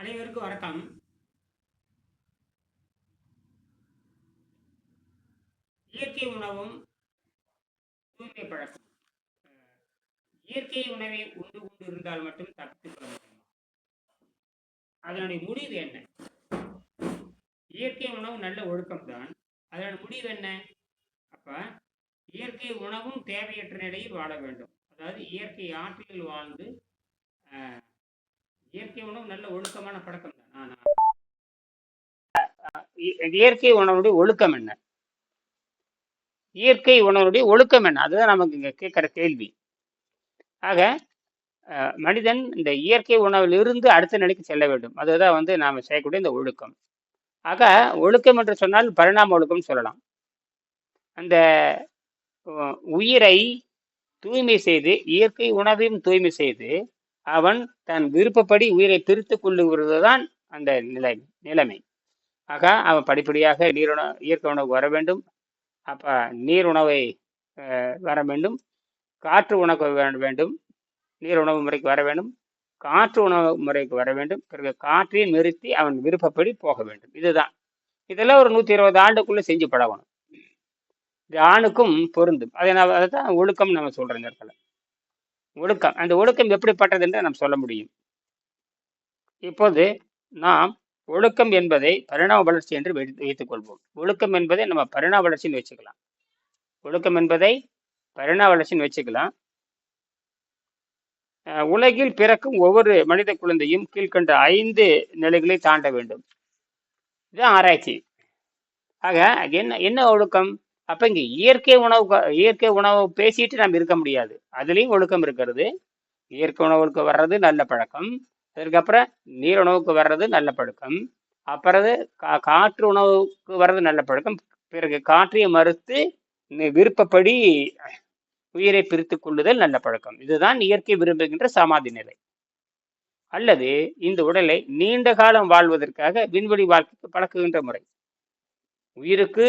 அனைவருக்கும் வணக்கம். இயற்கை உணவும் தூய்மை பழக்கம். இயற்கை உணவை உண்டு கொண்டு இருந்தால் மட்டும் தப்பித்துக் கொள்ள முடியுமா? அதனுடைய முடிவு என்ன? இயற்கை உணவு நல்ல ஒழுக்கம் தான் அதனுடைய முடிவு என்ன? அப்ப இயற்கை உணவும் தேவையற்ற நிலையில் வாழ வேண்டும். அதாவது இயற்கை ஆற்றில் வாழ்ந்து அஹ், இயற்கை உணவு நல்ல ஒழுக்கமான பழக்கம் தான். இயற்கை உணவுடைய ஒழுக்கம் என்ன? இயற்கை உணவுடைய ஒழுக்கம் என்ன? அதுதான் நமக்கு இங்கே கேட்குற கேள்வி. ஆக மனிதன் இந்த இயற்கை உணவிலிருந்து அடுத்த நிலைக்கு செல்ல வேண்டும். அதுதான் வந்து நாம் செய்யக்கூடிய இந்த ஒழுக்கம். ஆக ஒழுக்கம் என்று சொன்னால் பரிணாம ஒழுக்கம் சொல்லலாம். அந்த உயிரை தூய்மை செய்து இயற்கை உணவையும் தூய்மை செய்து அவன் தன் விருப்பப்படி உயிரை பிரித்துக் கொள்ளுகிறதுதான் அந்த நிலை நிலைமை. ஆக அவன் படிப்படியாக நீருண இயற்கை உணவு வர வேண்டும். அப்போ நீர் உணவை வர வேண்டும். காற்று உணவு வர வேண்டும். நீர் உணவு முறைக்கு வர வேண்டும். காற்று உணவு முறைக்கு வர வேண்டும். பிறகு காற்றை நிறுத்தி அவன் விருப்பப்படி போக வேண்டும். இதுதான். இதெல்லாம் ஒரு நூற்றி இருபது ஆண்டுக்குள்ளே செஞ்சு பழகணும். இது ஆணுக்கும் பொருந்தும். அதை நான் அதை தான் ஒழுக்கம் நம்ம சொல்றோம் இந்த இடத்துல. ஒழுக்கம் அந்த ஒழுக்கம் எப்படிப்பட்டது என்று நாம் சொல்ல முடியும். இப்போது நாம் ஒழுக்கம் என்பதை பரிணாம வளர்ச்சி என்று வைத்து வைத்துக் கொள்வோம். ஒழுக்கம் என்பதை நம்ம பரிணாம வளர்ச்சின்னு வச்சுக்கலாம். ஒழுக்கம் என்பதை பரிணாம வளர்ச்சின்னு வச்சுக்கலாம். உலகில் பிறக்கும் ஒவ்வொரு மனித குழந்தையும் கீழ்க்கண்ட ஐந்து நிலைகளை தாண்ட வேண்டும். இதுதான் ஆராய்ச்சி. ஆக என்ன என்ன ஒழுக்கம் அப்ப இங்க இயற்கை உணவு இயற்கை உணவு பேசிட்டு நாம் இருக்க முடியாது. அதுலயும் ஒழுக்கம் இருக்கிறது. இயற்கை உணவுக்கு வர்றது நல்ல பழக்கம். அதுக்கப்புறம் நீர் உணவுக்கு வர்றது நல்ல பழக்கம். அப்புறது கா காற்று உணவுக்கு வர்றது நல்ல பழக்கம். பிறகு காற்றை மறுத்து விருப்பப்படி உயிரை பிரித்து கொள்ளுதல் நல்ல பழக்கம். இதுதான் இயற்கை விரும்புகின்ற சமாதி நிலை. அல்லது இந்த உடலை நீண்ட காலம் வாழ்வதற்காக விண்வெளி வாழ்க்கைக்கு பழக்குகின்ற முறை. உயிருக்கு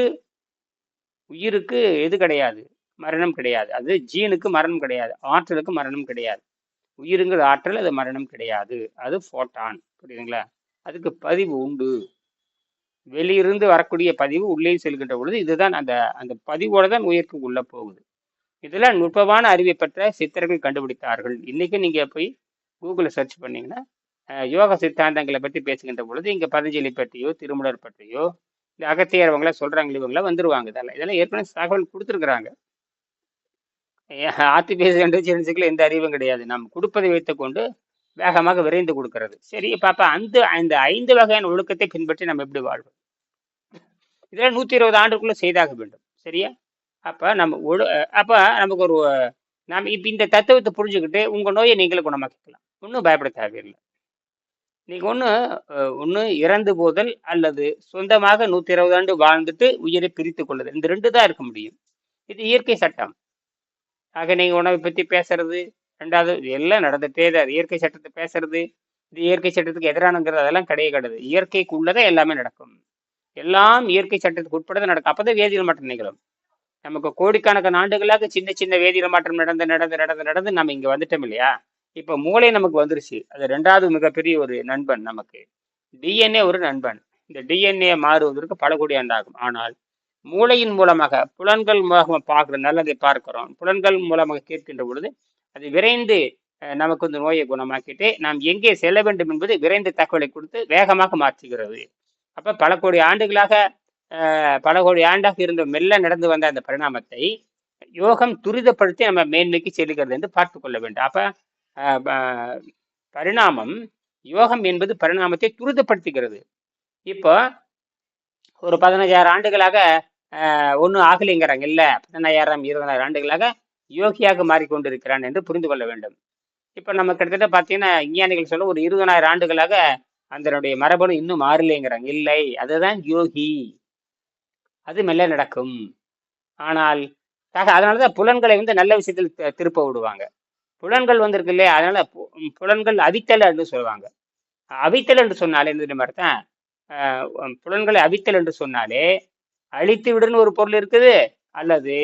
உயிருக்கு எது கிடையாது? மரணம் கிடையாது. அது ஜீனுக்கு மரணம் கிடையாது. ஆற்றலுக்கு மரணம் கிடையாது. உயிருங்கிற ஆற்றல் அது மரணம் கிடையாது. அது ஃபோட்டான் புரியுதுங்களா? அதுக்கு பதிவு உண்டு. வெளியிருந்து வரக்கூடிய பதிவு உள்ளே செல்கின்ற பொழுது இதுதான் அந்த அந்த பதிவோட தான் உயிருக்கு உள்ள போகுது. இதெல்லாம் நுட்பமான அறிவை பெற்ற சித்தர்கள் கண்டுபிடித்தார்கள். இன்னைக்கு நீங்க போய் கூகுளில் சர்ச் பண்ணீங்கன்னா யோக சித்தாந்தங்களை பற்றி பேசுகின்ற பொழுது இங்கே பதஞ்சலி பற்றியோ திருமலர் பற்றியோ இந்த அகத்தியர் அவங்கள சொல்றாங்க இவங்கள வந்துருவாங்க. இதெல்லாம் இதெல்லாம் ஏற்கனவே தகவல் கொடுத்துருக்குறாங்க. ஆர்டிபிஎஸ் இன்டெலிஜென்ஸுக்குள்ள எந்த அறிவும் கிடையாது. நம்ம கொடுப்பதை வைத்துக்கொண்டு வேகமாக விரைந்து கொடுக்கறது. சரி பாப்பா அந்த அந்த ஐந்து வகையான ஒழுக்கத்தை பின்பற்றி நம்ம எப்படி வாழ்வோம்? இதெல்லாம் நூத்தி இருபது ஆண்டுக்குள்ள செய்தாக வேண்டும். சரியா? அப்ப நம்ம ஒழு அப்ப நமக்கு ஒரு நாம இப்போ இந்த தத்துவத்தை புரிஞ்சுக்கிட்டு உங்கள் நோயை நீங்களே குணமாக்கிக்கலாம். ஒன்றும் பயப்பட தேவையில்லை. நீங்க ஒண்ணு ஒண்ணு இறந்து போதல் அல்லது சொந்தமாக நூத்தி இருபது ஆண்டு வாழ்ந்துட்டு உயிரை பிரித்து கொள்ளுதல். இந்த ரெண்டு தான் இருக்க முடியும். இது இயற்கை சட்டம். ஆக நீங்க உணவை பத்தி பேசுறது ரெண்டாவது இது எல்லாம் நடந்துட்டே தான் இயற்கை சட்டத்தை பேசுறது இது இயற்கை சட்டத்துக்கு எதிரானங்கிறது அதெல்லாம் கிடையாது கிடையாது. இயற்கைக்குள்ளதான் எல்லாமே நடக்கும். எல்லாம் இயற்கை சட்டத்துக்கு உட்பட நடக்கும். அப்பதான் வேதியியல் மாற்றம் நிகழும். நமக்கு கோடிக்கணக்கான ஆண்டுகளாக சின்ன சின்ன வேதியியல் மாற்றம் நடந்து நடந்து நடந்து நடந்து நம்ம இங்க வந்துட்டோம் இல்லையா? இப்போ மூளை நமக்கு வந்துருச்சு. அது ரெண்டாவது மிகப்பெரிய ஒரு நண்பன் நமக்கு. டிஎன்ஏ ஒரு நண்பன். இந்த டிஎன்ஏ மாறுவதற்கு பல கோடி ஆண்டாகும். ஆனால் மூளையின் மூலமாக புலன்கள் மூலமாக பார்க்குற நல்லதை பார்க்கிறோம். புலன்கள் மூலமாக கேட்கின்ற பொழுது அது விரைந்து நமக்கு வந்து நோயை குணமாக்கிட்டு நாம் எங்கே செல்ல வேண்டும் என்பது விரைந்து தகவலை கொடுத்து வேகமாக மாற்றுகிறது. அப்போ பல கோடி ஆண்டுகளாக பல கோடி ஆண்டாக இருந்த மெல்ல நடந்து வந்த அந்த பரிணாமத்தை யோகம் துரிதப்படுத்தி நம்ம மேன்மைக்கு செல்கிறது என்று பார்த்து கொள்ள வேண்டும். அப்போ பரிணாமம் யோகம் என்பது பரிணாமத்தை துரிதப்படுத்துகிறது. இப்போ ஒரு பதினஞ்சாயிரம் ஆண்டுகளாக ஒன்றும் ஆகலைங்கிறாங்க இல்லை. பதினாயிரம் இருபதாயிரம் ஆண்டுகளாக யோகியாக மாறிக்கொண்டிருக்கிறான் என்று புரிந்து கொள்ள வேண்டும். இப்போ நம்ம கிட்டத்தட்ட பார்த்தீங்கன்னா விஞ்ஞானிகள் சொல்ல ஒரு இருபதாயிரம் ஆண்டுகளாக அதனுடைய மரபணு இன்னும் மாறலைங்கிறாங்க. இல்லை அதுதான் யோகி. அது மெல்ல நடக்கும். ஆனால் அதனால தான் புலன்களை வந்து நல்ல விஷயத்தில் திருப்ப விடுவாங்க. புலன்கள் வந்திருக்கு இல்லையா? அதனால பு- புலன்கள் அவித்தல் என்று சொல்லுவாங்க. அவித்தல் என்று சொன்னாலே என்ன தெரியுமா அர்த்தம்? புலன்களை அவித்தல் என்று சொன்னாலே அழித்து விடுன்னு ஒரு பொருள் இருக்குது அல்லது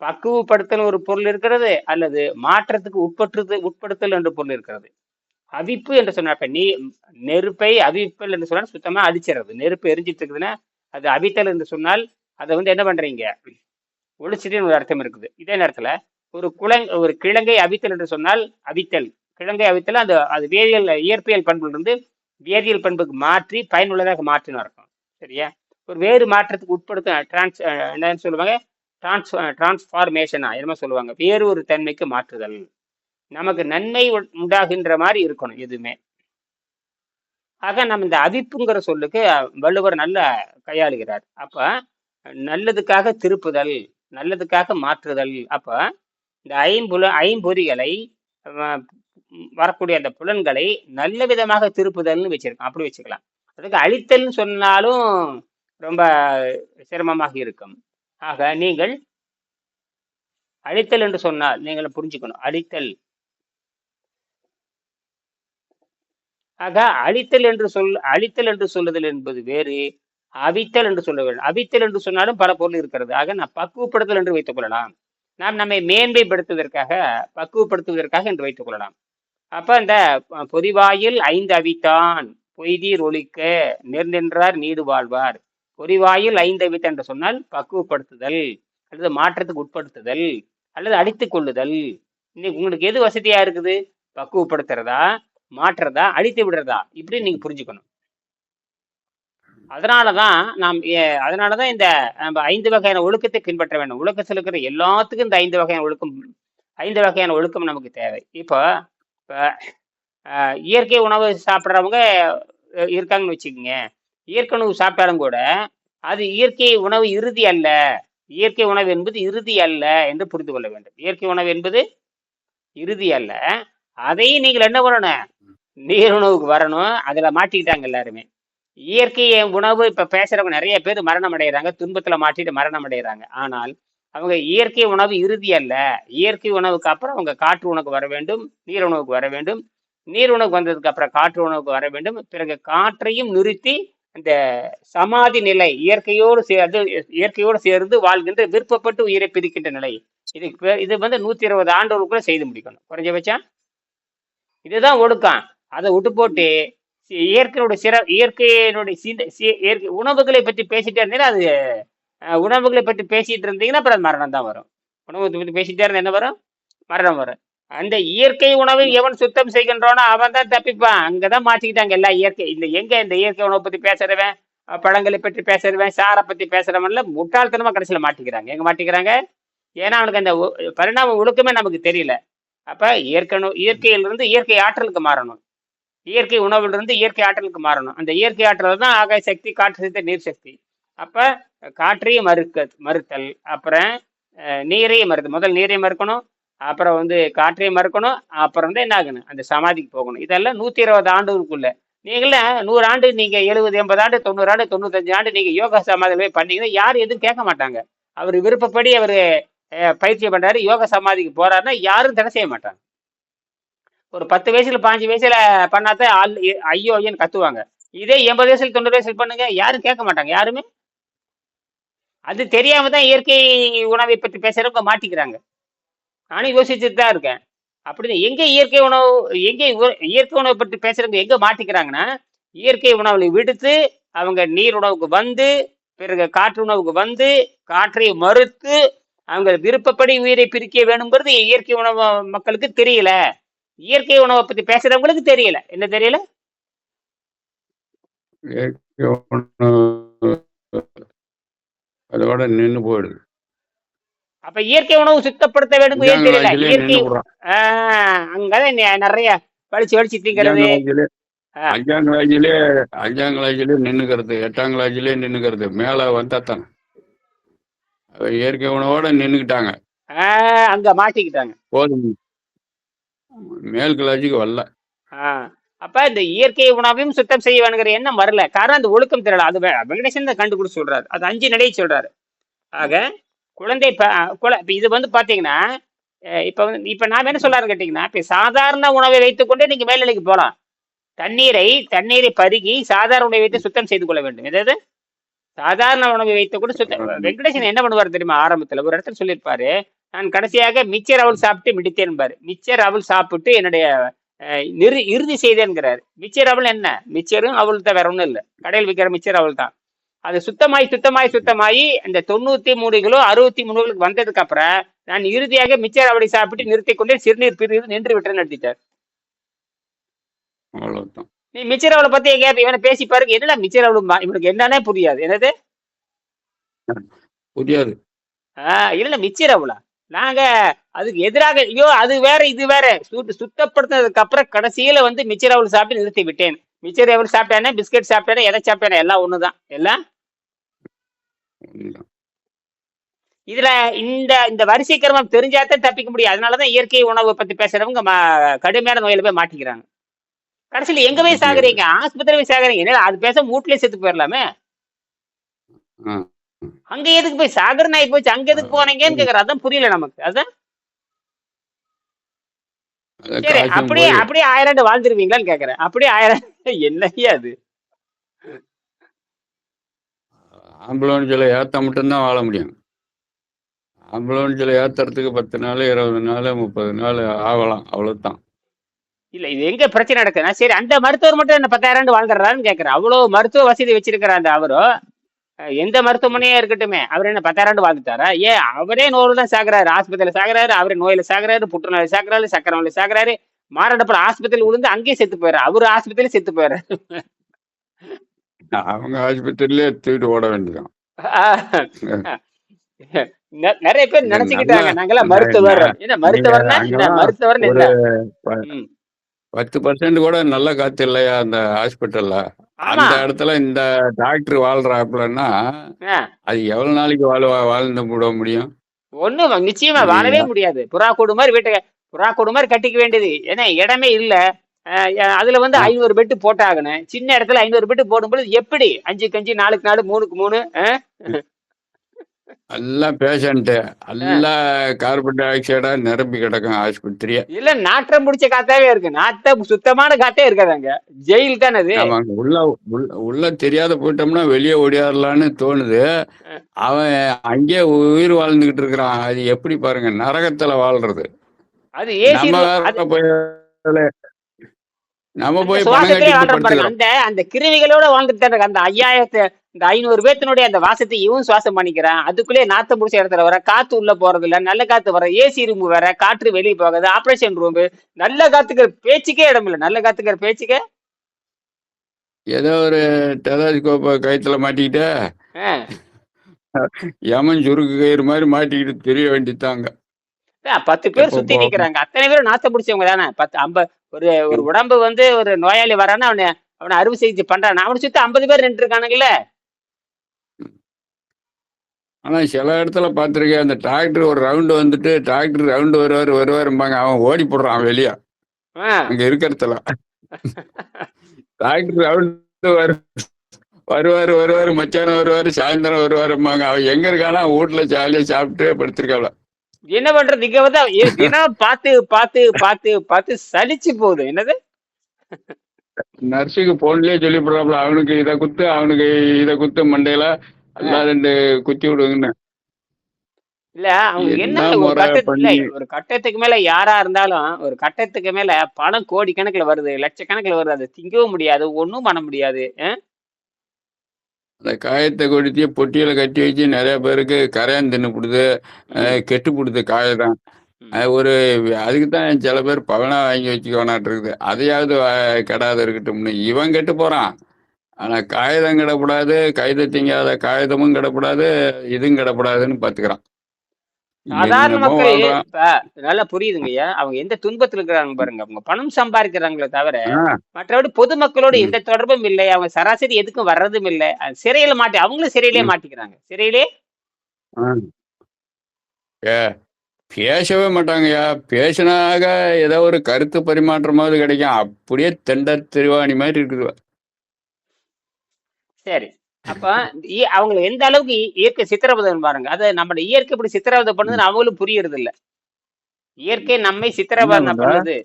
பக்குவப்படுத்தல் ஒரு பொருள் இருக்கிறது அல்லது மாற்றத்துக்கு உட்படுத்து உட்படுத்தல் என்று பொருள் இருக்கிறது. அவிப்பு என்று சொன்னா இப்ப நீ நெருப்பை அவிப்பல் என்று சொன்னால் சுத்தமா அழிச்சிடுறது. நெருப்பு எரிஞ்சிட்டு இருக்குதுன்னா அது அவித்தல் என்று சொன்னால் அதை வந்து என்ன பண்றீங்க? ஒழிச்சிட்டு ஒரு அர்த்தம் இருக்குது. இதே நேரத்துல ஒரு குளங் ஒரு கிழங்கை அவித்தல் என்று சொன்னால் அவித்தல். கிழங்கை அவித்தல் அந்த அது வேதியியல் இயற்பியல் பண்புலிருந்து வேதியியல் பண்புக்கு மாற்றி பயனுள்ளதாக மாற்றினா இருக்கும் சரியா? ஒரு வேறு மாற்றத்துக்கு உட்படுத்த டிரான்ஸ் என்னன்னு சொல்லுவாங்க? டிரான்ஸ் டிரான்ஸ்ஃபார்மேஷனா என்னமோ சொல்லுவாங்க. வேறு ஒரு தன்மைக்கு மாற்றுதல். நமக்கு நன்மை உண்டாகின்ற மாதிரி இருக்கணும் எதுவுமே. ஆக நம்ம இந்த அவிப்புங்கிற சொல்லுக்கு வள்ளுவர் நல்ல கையாளுகிறார். அப்ப நல்லதுக்காக திருப்புதல் நல்லதுக்காக மாற்றுதல். அப்ப இந்த ஐம்புல ஐம்பொறிகளை வரக்கூடிய அந்த புலன்களை நல்ல விதமாக திருப்புதல்னு வச்சிருக்கோம். அப்படி வச்சுக்கலாம். அதுக்கு அழித்தல்னு சொன்னாலும் ரொம்ப சிரமமாக இருக்கும். ஆக நீங்கள் அழித்தல் என்று சொன்னால் நீங்கள் புரிஞ்சுக்கணும். அழித்தல். ஆக அழித்தல் என்று சொல் அழித்தல் என்று சொல்லுதல் என்பது வேறு அவித்தல் என்று சொல்ல வேண்டும். அவித்தல் என்று சொன்னாலும் பல பொருள் இருக்கிறது. ஆக நான் பக்குவப்படுத்தல் என்று வைத்துக் கொள்ளலாம். நாம் நம்மை மேன்மைப்படுத்துவதற்காக பக்குவப்படுத்துவதற்காக என்று வைத்துக் கொள்ளலாம். அப்ப இந்த பொதிவாயில் பொறிவாயில் ஐந்து அவித்தான் பொய்தீர் ஒழிக்க நிர்நின்றார் நீடு வாழ்வார். பொறிவாயில் ஐந்து அவித்தான் என்று சொன்னால் பக்குவப்படுத்துதல் அல்லது மாற்றத்துக்கு உட்படுத்துதல் அல்லது அடித்து கொள்ளுதல். இன்னைக்கு உங்களுக்கு எது வசதியா இருக்குது? பக்குவப்படுத்துறதா மாற்றுறதா அழித்து விடுறதா? இப்படி நீங்க புரிஞ்சுக்கணும். அதனாலதான் நாம் அதனால தான் இந்த நம்ம ஐந்து வகையான ஒழுக்கத்தை பின்பற்ற வேண்டும். ஒழுக்கத்தில் இருக்கிற எல்லாத்துக்கும் இந்த ஐந்து வகையான ஒழுக்கம் ஐந்து வகையான ஒழுக்கம் நமக்கு தேவை. இப்போ இப்போ இயற்கை உணவு சாப்பிட்றவங்க இருக்காங்கன்னு வச்சுக்கோங்க. இயற்கை உணவு சாப்பிட்டாலும் கூட அது இயற்கை உணவு இறுதி அல்ல. இயற்கை உணவு என்பது இறுதி அல்ல என்று புரிந்து கொள்ள வேண்டும். இயற்கை உணவு என்பது இறுதி அல்ல. அதையும் நீங்கள் என்ன பண்ணணும்? நீர் உணவுக்கு வரணும். அதில் மாட்டிக்கிட்டாங்க எல்லாருமே. இயற்கை உணவு இப்ப பேசுறவங்க நிறைய பேர் மரணம் அடைகிறாங்க துன்பத்துல மாட்டிட்டு மரணம் அடைகிறாங்க ஆனால் அவங்க இயற்கை உணவு இறுதி அல்ல. இயற்கை உணவுக்கு அப்புறம் அவங்க காற்று உணவுக்கு வர வேண்டும் நீர் உணவுக்கு வர வேண்டும். நீர் உணவுக்கு வந்ததுக்கு அப்புறம் காற்று உணவுக்கு வர வேண்டும். பிறகு காற்றையும் நிறுத்தி இந்த சமாதி நிலை இயற்கையோடு சேர்ந்து இயற்கையோடு சேர்ந்து வாழ்கின்ற விருப்பப்பட்டு உயிரை பிரிக்கின்ற நிலை. இது இது வந்து நூத்தி இருபது ஆண்டுகளுக்குள்ள செய்து முடிக்கணும். குறைஞ்சபட்சம். இதுதான் ஒடுக்கம். அதை விட்டு போட்டு இயற்கையினுடைய சிற இயற்கையினுடைய சிந்த- சி- இயற்கை உணவுகளை பற்றி பேசிட்டே இருந்தீங்கன்னா அது உணவுகளை பற்றி பேசிட்டு இருந்தீங்கன்னா அப்புறம் மரணம் தான் வரும். உணவு பற்றி பேசிட்டே இருந்தா என்ன வரும்? மரணம் வரும். அந்த இயற்கை உணவை எவன் சுத்தம் செய்கின்றானோ அவன் தான் தப்பிப்பான். அங்கதான் மாட்டிக்கிட்டாங்க எல்லா இயற்கை இந்த எங்க இந்த இயற்கை உணவை பத்தி பேசுறவன் பழங்களை பற்றி பேசுறவன் சாரை பத்தி பேசுறவன்ல முட்டாள்தனமா கடைசியில மாட்டிக்கிறாங்க. எங்க மாட்டிக்கிறாங்க? ஏன்னா அவனுக்கு அந்த பரிணாம ஒழுக்கமே நமக்கு தெரியல. அப்ப இயற்கை இயற்கையிலிருந்து இயற்கை ஆற்றலுக்கு மாறணும். இயற்கை உணவிலிருந்து இயற்கை ஆற்றலுக்கு மாறணும். அந்த இயற்கை ஆற்றல் தான் ஆகாய சக்தி காற்று சக்தி நீர் சக்தி. அப்போ காற்றையும் மறுக்க மறுத்தல். அப்புறம் நீரையும் மறுத்து முதல் நீரையும் மறுக்கணும் அப்புறம் வந்து காற்றையும் மறுக்கணும் அப்புறம் வந்து என்ன ஆகணும்? அந்த சமாதிக்கு போகணும். இதெல்லாம் நூற்றி இருபது ஆண்டுகளுக்குள்ள. நீங்களே நூறு ஆண்டு நீங்கள் எழுபது எண்பது ஆண்டு தொண்ணூறு ஆண்டு தொண்ணூத்தஞ்சு ஆண்டு நீங்கள் யோகா சமாதியில போய் பண்ணீங்கன்னா யாரும் எதுவும் கேட்க மாட்டாங்க. அவர் விருப்பப்படி அவர் பயிற்சி பண்ணுறாரு யோக சமாதிக்கு போகிறாருன்னா யாரும் தடை செய்ய மாட்டாங்க. ஒரு பத்து வயசுல பாஞ்சு வயசுல பண்ணாதான் ஆள் ஐயோ ஐயோன்னு கத்துவாங்க. இதே எண்பது வயசுல தொண்ணூறு வயசுல பண்ணுங்க யாரும் கேட்க மாட்டாங்க. யாருமே? அது தெரியாம தான் இயற்கை உணவை பற்றி பேசுறவங்க மாட்டிக்கிறாங்க. நானும் யோசிச்சுட்டு தான் இருக்கேன். அப்படிதான் எங்க இயற்கை உணவு எங்க உ- இயற்கை உணவை பற்றி பேசுறவங்க எங்க மாட்டிக்கிறாங்கன்னா இயற்கை உணவுல விடுத்து அவங்க நீர் உணவுக்கு வந்து பிறகு காற்று உணவுக்கு வந்து காற்றை மறுத்து அவங்க விருப்பப்படி உயிரை பிரிக்க வேணுங்கிறது இயற்கை உணவு மக்களுக்கு தெரியல. இயற்கை உணவை பத்தி பேசுறவங்களுக்கு தெரியல. என்ன தெரியல? அதோட நின்று போயிடுது. அப்ப இயற்கை உணவு சுத்தப்படுத்த வேண்டும் ஏன் தெரியல? இயற்கை அங்கதான் நிறைய வலிச்சு வலிச்சு திங்கிறது. அஞ்சாங்கலாஜிலே ஆ. அஞ்சாங்கலாஜிலே அஞ்சாங்கலாஜிலே நின்னுக்கிறது எட்டாங்கலாஜிலே நின்னுக்கிறது. மேல வந்தா தானே. இயற்கை உணவோட நின்னுக்கிட்டாங்க. அங்க மாட்டிக்கிட்டாங்க. போதும். மேல் கிளாஜுக்கு வரல. அப்ப இந்த இயற்கை உணவையும் சுத்தம் செய்ய வேணுங்கிற எண்ணம் வரல. காரணம் அந்த ஒழுக்கம் தெரியல. அது வெங்கடேசன் கண்டுபிடிச்சு சொல்றாரு. அது அஞ்சு நடையை சொல்றாரு. ஆக குழந்தை இது வந்து பாத்தீங்கன்னா இப்ப வந்து இப்ப நான் என்ன சொல்றாரு கேட்டீங்கன்னா இப்ப சாதாரண உணவை வைத்துக்கொண்டே நீங்க மேல்நிலைக்கு போலாம். தண்ணீரை தண்ணீரை பருகி சாதாரண உணவை வைத்து சுத்தம் செய்து கொள்ள வேண்டும். எதாவது சாதாரண உணவை வைத்து கூட சுத்தம் வெங்கடேசன் என்ன பண்ணுவார் தெரியுமா ஆரம்பத்துல? ஒரு இடத்துல சொல்லியிருப்பாரு நான் கடைசியாக மிச்சர் அவள் சாப்பிட்டு மிடித்தேன் பாரு. மிச்சர் அவள் சாப்பிட்டு என்னுடைய நிறு இறுதி செய்தேன்கிறார். மிச்சர் அவள் என்ன? மிச்சரும் அவள் தான் வேற ஒண்ணும் இல்லை. கடையில் விற்கிற மிச்சர் அவள் தான். அது சுத்தமாய் சுத்தமாய் சுத்தமாயி அந்த தொண்ணூத்தி மூணு கிலோ அறுபத்தி மூணு கிலோ வந்ததுக்கு அப்புறம் நான் இறுதியாக மிச்சர் அவளை சாப்பிட்டு நிறுத்திக் கொண்டே சிறுநீர் பிரிவு நின்று விட்டேன்னு அவ்வளவுதான். நீ மிச்சர் அவளை பத்தி எங்கேயா இவனை பேசி பாருங்க. என்னடா மிச்சர் அவளு இவனுக்கு என்னன்னே புரியாது. என்னது? புரியாது. ஆஹ் இல்ல மிச்சர் அவளா நாங்க அதுக்கு எதிராக ஐயோ அது வேற இது வேற. சுத்த சுத்தப்படுத்தினதுக்கு அப்புறம் கடைசியில வந்து மிச்சர் அவள் சாப்பிட்டு நிறுத்தி விட்டேன். மிச்சர் அவள் சாப்பிட்டானே பிஸ்கட் சாப்பிட்டானே எதை சாப்பிட்டானே எல்லாம் ஒண்ணுதான். எல்லாம். இதுல இந்த இந்த வரிசை கிரமம் தெரிஞ்சாதான் தப்பிக்க முடியும். அதனாலதான் இயற்கை உணவு பத்தி பேசுறவங்க கடுமையான நோயில போய் மாட்டிக்கிறாங்க. கடைசியில எங்க போய் சாகுறீங்க? ஆஸ்பத்திரி போய் சாகுறீங்க. அது பேச வீட்லயே செத்து போயிடலாமே. அங்க எதுக்கு போய் சாகர நாய் போச்சு? அங்க எதுக்கு போனீங்கன்னு கேக்குற அதான் புரியல நமக்கு. அதான். சரி அப்படியே அப்படியே ஆயிரம் வாழ்ந்துருவீங்களான்னு கேக்குறேன். அப்படியே ஆயிரம் என்னையா அது? ஆம்புலன்ஸில் ஏற்ற மட்டும்தான் வாழ முடியும். ஆம்புலன்ஸில் ஏற்றுறதுக்கு பத்து நாள் இருபது நாள் முப்பது நாள் ஆகலாம். அவ்வளோதான் இல்ல இது எங்க பிரச்சனை நடக்குதுன்னா சரி அந்த மருத்துவர் மட்டும் என்ன பத்தாயிரம் ஆண்டு வாழ்ந்துடுறாருன்னு கேக்குறேன் அவ்வளவு மருத்துவ வசதி வச்சிருக்கிற அந்த அவரோ. அஹ், எந்த மருத்துவமனையா இருக்கட்டுமே அவர் என்ன பத்தாயிரம் வாழ்ந்துட்டாரா? ஏன் அவரே நோயில தான் சாகுறாரு. ஆஸ்பத்திரியில சாகுறாரு அவரே நோயில சாகுறாரு புற்றுநோயில சாகுறாரு சக்கரை நோயில சாகுறாரு. மாரடைப்புல ஆஸ்பத்திரியில் விழுந்து அங்கேயே செத்து போயிடுறாரு. அவரு ஆஸ்பத்திரியில செத்து போயிடுறாரு. அவங்க ஆஸ்பத்திரியிலே தூக்கிட்டு ஓட வேண்டியதான் நிறைய பேர் நினைச்சுக்கிட்டாங்க. நாங்கெல்லாம் மருத்துவர். என்ன மருத்துவர்னா நீங்க என்ன அங்கெல்லாம் மருத்துவர்னு ஒரு என்ன ம். பத்து பர்சன்ட் கூட நல்ல காத்து இல்லையா அந்த ஹாஸ்பிட்டல்ல அந்த இடத்துல இந்த டாக்டர் வாழ்றாப்புலன்னா. அது எவ்வளவு நாளைக்கு வாழ வாழ்ந்து விட முடியும்? ஒண்ணும் நிச்சயமா வாழவே முடியாது. புறா கூடு மாதிரி வீட்டை புறா கூடு மாதிரி கட்டிக்க வேண்டியது. ஏன்னா இடமே இல்ல. அதுல வந்து. ஐநூறு பெட்டு போட்டாகணும். சின்ன இடத்துல ஐநூறு பெட்டு போடும்போது எப்படி? அஞ்சுக்கு அஞ்சு நாலுக்கு நாலு மூணுக்கு மூணு? எல்லாம் பேஷண்ட் எல்லாம் கார்பன் டை ஆக்சைடா நிரம்பி கிடக்கும் ஆஸ்பத்திரியே? இல்ல நாற்றம் முடிச்ச காத்தாவே இருக்கு. நாத்த சுத்தமான காத்தே இருக்காது அங்க. ஜெயில் தானே அது. உள்ள உள்ள- தெரியாத போயிட்டோம்னா வெளியே ஓடியாரலான்னு தோணுது. அவன் அங்கேயே உயிர் வாழ்ந்துகிட்டு இருக்கிறான். அது எப்படி பாருங்க நரகத்துல வாழ்றது. அது ஏசி நம்ம போய் அந்த அந்த அந்த கிருமிகளோட வாழ்ந்துட்டு. அந்த ஐயாயிரத்து இந்த ஐநூறு பேத்தினுடைய அந்த வாசத்தை இவன் சுவாசம் பண்ணிக்கிறான். அதுக்குள்ளே நாத்தம் முடிச்ச இடத்துல வர காத்து உள்ள போறது இல்ல நல்ல காத்து வர ஏசி ரூம் வேற காற்று வெளியே போகாது ஆபரேஷன் ரூம் நல்ல காத்துக்கிற பேச்சுக்கே இடம் இல்ல. நல்ல காத்துக்கிற பேச்சுக்கே? ஏதோ ஒரு டெலாஸ்கோப்ப கயித்துல மாட்டிக்கிட்டு. யமன் சுருக்கு கயிறு மாதிரி மாட்டிக்கிட்டு தெரிய வேண்டியதாங்க அதான் பத்து பேர் சுத்தி? நிக்கிறாங்க. அத்தனை பேரும் நாத்தம் பிடிச்சவங்க தானே? பத்து ஐம்பது ஒரு ஒரு உடம்பு வந்து ஒரு நோயாளி வரான்னா அவனை அவனை அறுவை சிகிச்சை பண்றான். அவனை சுத்தி ஐம்பது பேர் நின்று இருக்கானுங்கல்ல ஆனா சில இடத்துல பார்த்திருக்கேன் அந்த டாக்டர் ஒரு ரவுண்டு வந்துட்டு டாக்டர் ரவுண்டு வருவார் வருவாரும்பாங்க. அவன் ஓடி போடுறான் வெளியே. அங்க இருக்கிறதுல டாக்டர் ரவுண்டு வரு வருவாரு வருவாரு மச்சானம் வருவாரு சாயந்தரம் வருவாரும்பாங்க. அவன் எங்க இருக்கானா வீட்டுல ஜாலியா சாப்பிட்டு படுத்திருக்காள என்ன பண்றது? இங்க வந்து தினம் பார்த்து பார்த்து பார்த்து பார்த்து சலிச்சு போகுது. என்னது? நர்ஸுக்கு போன்லயே சொல்லி போடுறாப்புல அவனுக்கு இதை குத்து அவனுக்கு இதை குத்து மண்டையில எல்லாம் ரெண்டு குத்தி விடுங்கன்னு. இல்ல அவங்க என்ன ஒரு முறை கட்டத்து இல்ல பண்ணி- ஒரு கட்டத்துக்கு மேல யாரா இருந்தாலும் ஒரு கட்டத்துக்கு மேல பணம் கோடி கணக்குல வருது லட்சக்கணக்குல வருது அதை திங்கவும் முடியாது ஒண்ணும் பண்ண முடியாது? அந்த காயத்தை கொடுத்து பொட்டியில கட்டி வச்சு நிறைய பேருக்கு கரையான் தின்னுபிடுது ம், கெட்டு பிடுது காயதான். ம். அது ஒரு அதுக்கு தான் சில பேர் பவனா வாங்கி வச்சுக்கோனாட்டு இருக்குது அதையாவது கெடாத இருக்கட்டும்னு இவன் கெட்டு போறான். ஆனா காகிதம் கிடக்கூடாது கைதை திங்காத காகிதமும் கிடக்கூடாது இதுவும் கிடக்கூடாதுன்னு பாத்துக்கிறான். சாதாரண மக்கள் நல்லா புரியுதுங்கய்யா அவங்க எந்த துன்பத்துல இருக்கிறாங்க பாருங்க. அவங்க பணம் சம்பாதிக்கிறாங்களே தவிர மற்றபடி பொதுமக்களோட. எந்த தொடர்பும் இல்லை. அவங்க சராசரி எதுக்கும் வர்றதும் இல்லை. சிறையில மாட்டி அவங்களும் சிறையிலே. மாட்டிக்கிறாங்க. சிறையிலே? பேசவே மாட்டாங்கய்யா பேசினாக ஏதோ ஒரு கருத்து பரிமாற்றமாவது கிடைக்கும். அப்படியே தெண்ட திருவாணி மாதிரி இருக்குது. சரி. அப்ப அவங்களை எந்த அளவுக்கு இயற்கை சித்திரவதை பாருங்க. அது நம்ம இயற்கை இப்படி சித்திரவதை பண்ணுதுன்னு அவங்களும் புரியறது இல்ல இயற்கை நம்மை சித்திரவதை? பண்ணுது.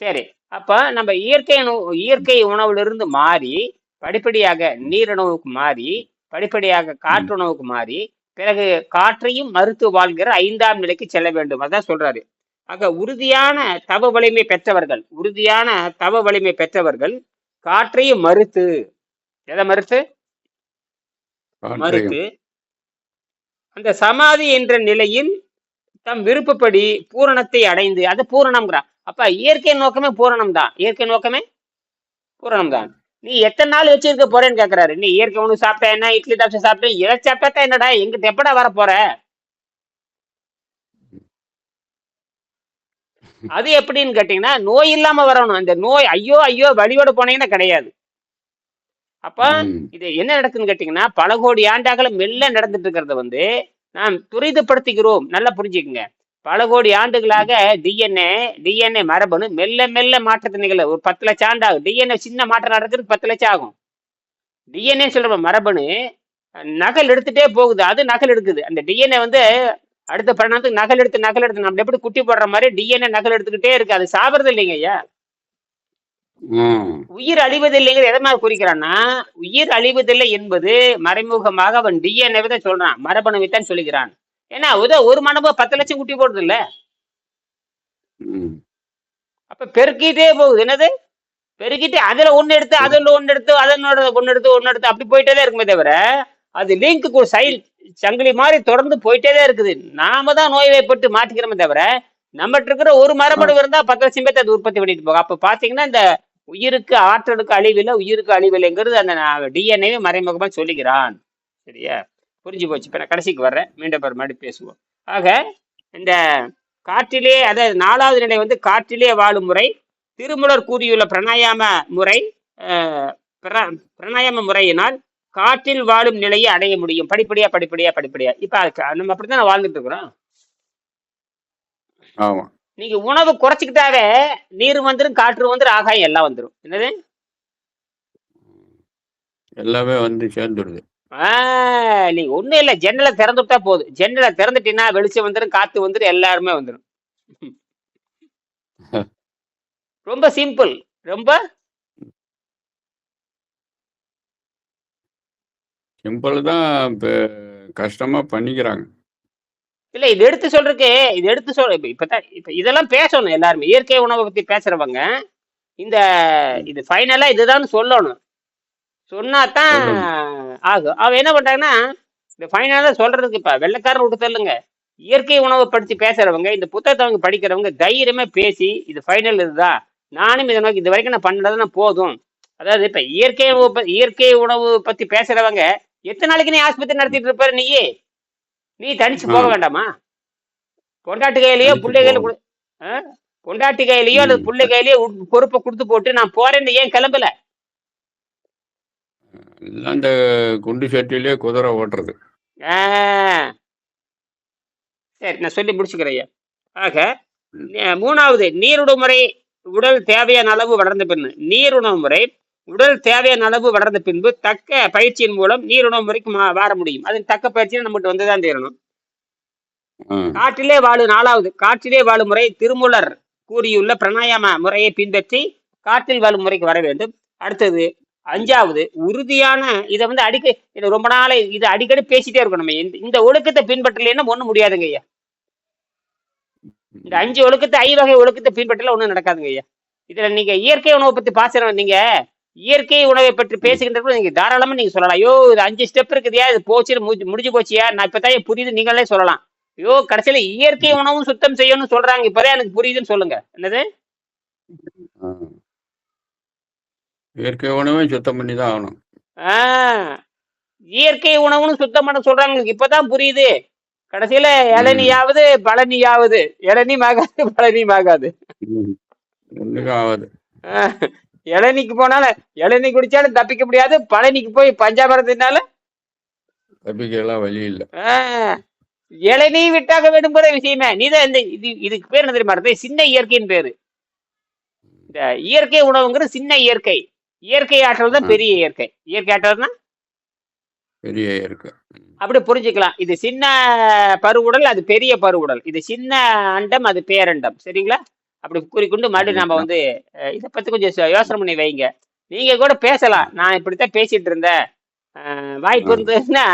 சரி. அப்ப நம்ம இயற்கை உணவு இயற்கை உணவுல மாறி படிப்படியாக நீருணவுக்கு மாறி படிப்படியாக காற்று உணவுக்கு மாறி பிறகு காற்றையும் மறுத்து வாழ்கிற ஐந்தாம் நிலைக்கு செல்ல வேண்டும். அதான் சொல்றாரு. ஆக உறுதியான தவ வலிமை பெற்றவர்கள் உறுதியான தவ வலிமை பெற்றவர்கள் காற்றையும் மறுத்து எதை மறுத்து? மறுத்து அந்த சமாதி என்ற நிலையில் தம் விருப்பப்படி பூரணத்தை அடைந்து அது பூரணம்ங்கிறான் அப்ப இயற்கை நோக்கமே பூரணம் தான் இயற்கை நோக்கமே பூரணம் தான் நீ எத்தனை நாள் வச்சிருக்க போறேன்னு கேக்குறாரு. நீ இயற்கை உணவு சாப்பிட்டா என்ன? இட்லி தோசை சாப்பிட்டா? இதை சாப்பிட்டா என்னடா? எங்கிட்ட எப்படா வர போற அது எப்படின்னு கேட்டீங்கன்னா நோய் இல்லாம வரணும். அந்த நோய் ஐயோ ஐயோ வழியோட போனீங்கன்னா கிடையாது. அப்ப. இது என்ன நடக்குதுன்னு கேட்டீங்கன்னா பல கோடி ஆண்டாக மெல்ல நடந்துட்டு இருக்கிறத வந்து நாம் துரிதப்படுத்திக்கிறோம் நல்லா புரிஞ்சுக்குங்க. பல கோடி ஆண்டுகளாக டிஎன்ஏ டிஎன்ஏ மரபணு மெல்ல மெல்ல மாற்றத்தை நிகழ ஒரு பத்து லட்சம் ஆண்டு ஆகும் டிஎன்ஏ சின்ன மாற்றம் நடக்கிறதுக்கு பத்து லட்சம் ஆகும். டிஎன்ஏ சொல்ற மரபணு நகல் எடுத்துட்டே போகுது. அது நகல் எடுக்குது. அந்த டிஎன்ஏ வந்து அடுத்த பரிணாமத்துக்கு நகல் எடுத்து நகல் எடுத்து. நம்ம எப்படி குட்டி போடுற மாதிரி டிஎன்ஏ நகல் எடுத்துக்கிட்டே இருக்கு. அது சாப்பிடுறது இல்லைங்க ஐயா. உயிர் அழிவதில்லைங்கிற எதை மாதிரி குறிக்கிறான்னா உயிர் அழிவதில்லை என்பது மறைமுகமாக அவன் டிஎன்ஏ தான் சொல்றான். மரபணுவை தான் சொல்லுகிறான். ஏன்னா உத ஒரு மரபு பத்து லட்சம் குட்டி போடுறது இல்ல. அப்ப பெருக்கிட்டே போகுது. என்னது? பெருக்கிட்டு அதுல ஒண்ணு எடுத்து அதுல ஒண்ணு எடுத்து அதனோட ஒண்ணு எடுத்து ஒண்ணு எடுத்து அப்படி போயிட்டே தான் இருக்குமே தவிர அது லிங்க் சைல். சங்கிலி மாதிரி தொடர்ந்து போயிட்டே இருக்குது. நாம தான் நோய்வாய்ப்பட்டு மாட்டிக்கிறோமே தவிர நம்மகிட்ட இருக்கிற ஒரு மரபணு இருந்தா பத்து லட்சம் பேர்த்து அது உற்பத்தி பண்ணிட்டு போகும். அப்ப பாத்தீங்கன்னா இந்த உயிருக்கு ஆற்றலுக்கு அழிவில்லை உயிருக்கு அழிவில்லைங்கிறது அந்த டிஎன்ஏ மறைமுகமா சொல்லுகிறான் சரியா? புரிஞ்சு போச்சு. இப்ப நான் கடைசிக்கு வர்றேன். மீண்டும் ஒரு மறுபடியும் பேசுவோம். ஆக இந்த காற்றிலே அதாவது நாலாவது நிலை வந்து காற்றிலே வாழும் முறை திருமுலர் கூறியுள்ள பிராணாயாம முறை பிராணாயாம முறையினால் காற்றில் வாழும் நிலையை அடைய முடியும். படிப்படியா படிப்படியா படிப்படியா. இப்ப நம்ம அப்படித்தான் வாழ்ந்துட்டு இருக்கிறோம்? ஆமா. நீங்க உணவு குறைச்சிக்கிட்டாவே நீர் வந்துரும் காற்று வந்துரும் ஆகாயம் எல்லாம் வந்துரும். என்னது? எல்லாமே வந்து சேர்ந்துடுது. ஆஹ் நீங்க ஒண்ணும் இல்ல. ஜன்னலை திறந்து விட்டா போதும் ஜன்னலை திறந்துட்டீங்கன்னா வெளிச்சம் வந்துரும் காத்து வந்துரும் எல்லாருமே வந்துரும். ரொம்ப சிம்பிள் ரொம்ப சிம்பிள் தான் இப்போ கஷ்டமா பண்ணிக்கிறாங்க. இல்ல இது எடுத்து சொல்றதுக்கு இது எடுத்து சொல் இப்ப இப்பதான் இப்ப இதெல்லாம் பேசணும் எல்லாருமே. இயற்கை உணவை பத்தி பேசுறவங்க இந்த இது ஃபைனலா இதுதான் சொல்லணும். சொன்னாதான் ஆகும். அவன் என்ன பண்றாங்கன்னா இந்த ஃபைனலா சொல்றதுக்கு இப்ப வெள்ளக்காரன் விட்டு தள்ளுங்க. இயற்கை உணவை படிச்சு பேசுறவங்க இந்த புத்தகத்தை அவங்க படிக்கிறவங்க தைரியமா பேசி இது ஃபைனல் இதுதான் நானும் இதை நோக்கி இது வரைக்கும் நான் பண்ணதுன்னா போதும். அதாவது இப்ப இயற்கை உணவு இயற்கை உணவு பத்தி பேசுறவங்க எத்தனை நாளைக்கு நீ ஆஸ்பத்திரி நடத்திட்டு இருப்பாரு நீயே நீ தனிச்சு போக. வேண்டாமா பொண்டாட்டு கையிலயோ பிள்ளை கையில? பொண்டாட்டி கையிலயோ அல்லது. பிள்ளை கையிலயோ பொறுப்பை கொடுத்து போட்டு நான் போறேன்னு ஏன் கிளம்பல இந்த குண்டு சட்டியிலே குதிரை ஓட்டுறது. சரி நான் சொல்லி முடிச்சுக்கிறேன். ஆக நே- மூணாவது நீருணவு முறை உடல் தேவையான அளவு வளர்ந்த பின்பு நீருணவு முறை உடல் தேவையான அளவு வளர்ந்த பின்பு தக்க பயிற்சியின் மூலம் நீருணவு முறைக்கு மா- வார முடியும். அது தக்க பயிற்சியை நம்மகிட்ட வந்துதான் தீரணும். காற்றிலே வாழு நாலாவது. காற்றிலே வாழும் முறை திருமூலர் கூறியுள்ள பிராணாயாம முறையை பின்பற்றி காற்றில் வாழும் முறைக்கு வர வேண்டும். அடுத்தது அஞ்சாவது உறுதியான இதை வந்து அடிக்க ரொம்ப நாளை இது அடிக்கடி பேசிட்டே இருக்கணும் நம்ம. இந்த- இந்த ஒழுக்கத்தை பின்பற்றலைன்னா ஒண்ணும் முடியாதுங்க ஐயா. இந்த அஞ்சு ஒழுக்கத்தை ஐ வகை ஒழுக்கத்தை பின்பற்றல ஒண்ணும் நடக்காதுங்க ஐயா. இதுல நீங்க இயற்கை உணவை பத்தி பாசுற நீங்க இயற்கை உணவை பற்றி பேசுகின்றப்ப நீங்க தாராளமா நீங்க சொல்லலாம். ஐயோ இது அஞ்சு ஸ்டெப் இருக்குதுயா இது போச்சு முடிஞ்சு போச்சியா? நான் இப்பதான் புரியுது நீங்களே சொல்லலாம். ஐயோ கடைசியில இயற்கை உணவும் சுத்தம் செய்யணும்னு சொல்றாங்க. இப்பதான் எனக்கு புரியுதுன்னு சொல்லுங்க. என்னது. இயற்கை உணவே சுத்தம் பண்ணி தான் ஆகணும். ஆஹ் இயற்கை உணவுன்னு சுத்தம் பண்ண சொல்றாங்க. இப்பதான் புரியுது. கடைசியில இளநியாவது பழனியாவது இளநியுமாகாது பழனியுமாகாது ம். ஒண்ணுக்கும் ஆகாது. ஆஹ் இளநிக்கு போனாலும் இளநீ குடிச்சாலும் தப்பிக்க முடியாது. பழனிக்கு போய் பஞ்சாமரத்தினால தப்பிக்கலாம் வழி இல்லை. இளநீ விட்டாக வேண்டும் போல விஷயமே. நீதான் இந்த இது இதுக்கு பேர் என்ன தெரியுமா? சின்ன இயற்கைன்னு பேரு. இந்த இயற்கை உணவுங்கிறது சின்ன இயற்கை. இயற்கை ஆற்றல் தான் பெரிய இயற்கை. இயற்கை ஆற்றல்னா பெரிய இருக்கு அப்படி புரிஞ்சுக்கலாம். இது சின்ன பருவுடல் அது பெரிய பருவுடல். இது சின்ன அண்டம் அது பேரண்டம். சரிங்களா? அப்படி கூறிக்கொண்டு மறுபடியும் நம்ம வந்து இதை பத்தி கொஞ்சம் யோசனை பண்ணி வைங்க. நீங்க கூட பேசலாம். நான் இப்படித்தான் பேசிட்டு இருந்தேன். வாய்ப்பு. இருந்ததுன்னா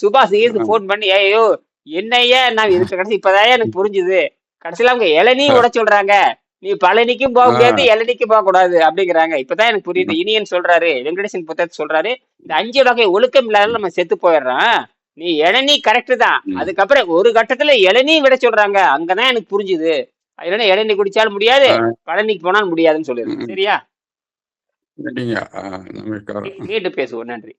சுபாஷ் ஆ. ஃபோன் பண்ணி ஐயோ என்னையா நான் இதுக்கு கடைசி இப்பதான் எனக்கு புரிஞ்சுது. கடைசியில அவங்க இளநீ ஆ. விட சொல்றாங்க. நீ பழனிக்கும் போக. முடியாது இளநிக்கும் போக கூடாது அப்படிங்கிறாங்க. இப்பதான் எனக்கு புரியுது. இனியன் சொல்றாரு வெங்கடேசன் புத்தகத்தை சொல்றாரு இந்த அஞ்சு வகை ஒழுக்கம் இல்லாத நம்ம செத்து போயிடுறோம். நீ இளநீ கரெக்ட் தான். அதுக்கப்புறம் ஒரு கட்டத்துல இளநீ விட சொல்றாங்க. அங்கதான் எனக்கு புரிஞ்சுது. இல்லைன்னா இளநீ குடிச்சாலும் முடியாது. பழனிக்கு போனாலும் முடியாதுன்னு சொல்லிடுது ம். சரியா? மீண்டும் பேசுவோம். நன்றி.